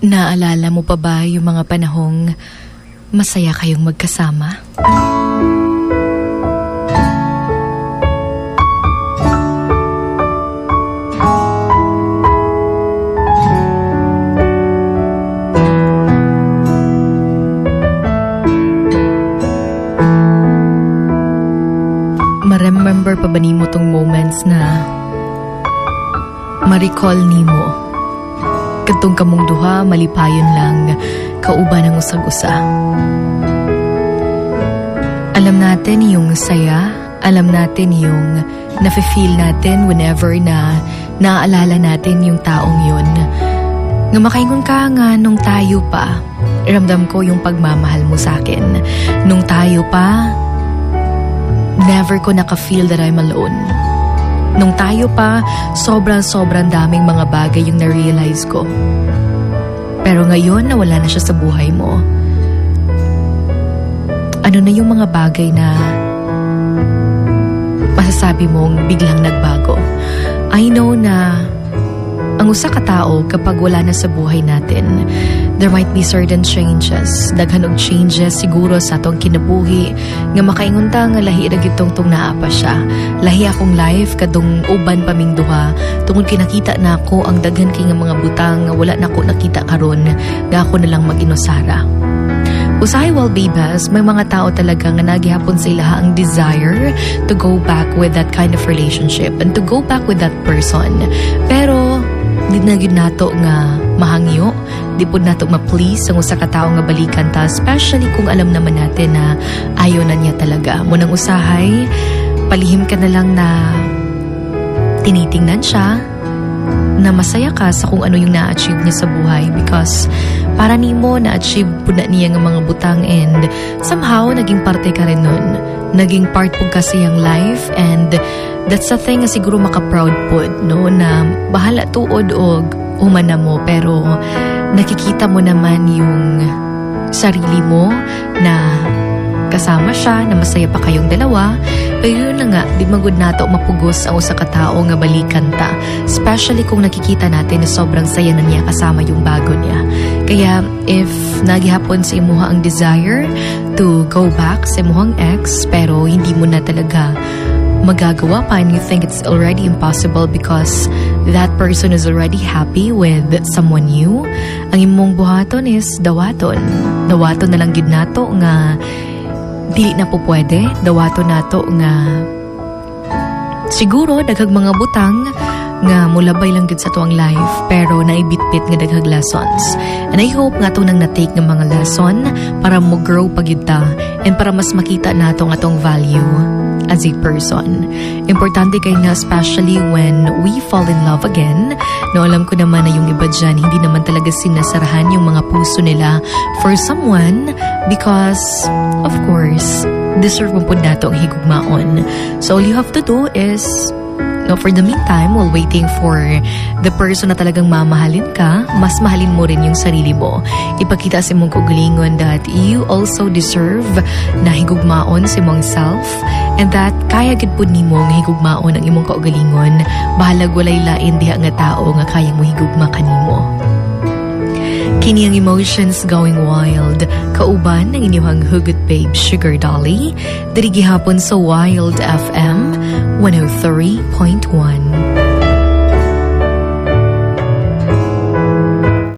Naalala mo pa ba yung mga panahong masaya kayong magkasama? Maremember pa ba nimo tong moments na ma-recall nimo kadtong kamong duha malipayon lang kauban ng usag-usa. Alam natin yung saya, alam natin yung nafe-feel natin whenever na naaalala natin yung taong yun. Nga makaingon ka nga nung tayo pa, ramdam ko yung pagmamahal mo sa akin. Nung tayo pa, never ko naka-feel that I'm alone. Nung tayo pa, sobrang-sobrang daming mga bagay yung na-realize ko. Pero ngayon, nawala na siya sa buhay mo. Ano na yung mga bagay na masasabi mong biglang nagbago? I know na ang usa ka tao kapag wala na sa buhay natin, there might be certain changes. Daghan og changes siguro sa atong kinabuhi nga makaingon ta nga lahi ra gyud tong tong naa pa siya. Lahi akong life kadung uban paming duha tungod kinakita na ako ang daghan kay nga mga butang nga wala na ko nakita karon nga ako na lang mag-inusara. Usahay well babas, may mga tao talaga nga nagihapon sa ilaha ang desire to go back with that kind of relationship and to go back with that person. Pero di na gyud nato nga mahangyo, di pud nato ma-please ang usa ka nga balikan ta, especially kung alam naman natin na ayaw na niya talaga. Munang usahay, palihim ka na lang na tinitingnan siya, na masaya ka sa kung ano yung na-achieve niya sa buhay because para nimo na-achieve po na niya ng mga butang and somehow naging parte ka rin nun. Naging part po kasi yung life and that's a thing na siguro maka-proud po no na bahala tuod o umana mo pero nakikita mo naman yung sarili mo na kasama siya, na masaya pa kayong dalawa. Pero yun na nga, di magud nato mapugos ang usa ka tao nga balikan ta. Especially kung nakikita natin na sobrang saya na niya kasama yung bago niya. Kaya if nagihapon sa imuha ang desire to go back sa imuhang ex pero hindi mo na talaga magagawa pa and you think it's already impossible because that person is already happy with someone new, ang imong buhaton is dawaton. Dawaton na lang gid nato nga dili na po pwede, dawato nato nga siguro daghag mga butang nga mulabay lang gid sa tuang life pero naibitbit nga daghag lessons. And I hope nga to nang na-take nga mga lesson para mo grow pa gid ta and para mas makita nato nga tong value as a person. Importante kay na especially when we fall in love again. No, alam ko naman na yung iba dyan, hindi naman talaga sinasarahan yung mga puso nila for someone because, of course, deserve mo po nato ang higugmaon. So all you have to do is No, for the meantime, while waiting for the person na talagang mamahalin ka, mas mahalin mo rin yung sarili mo. Ipakita sa mong kugalingon that you also deserve na higugmaon sa imong self and that kaya gid pud nimo nga higugmaon ang imong kaugalingon bahalag walay lain diha nga tao nga kaya mo higugma kanimo. Kini ang emotions going wild. Kauban ng inyong hugot babe Sugar Dolly. Diri gihapon sa Wild FM 103.1.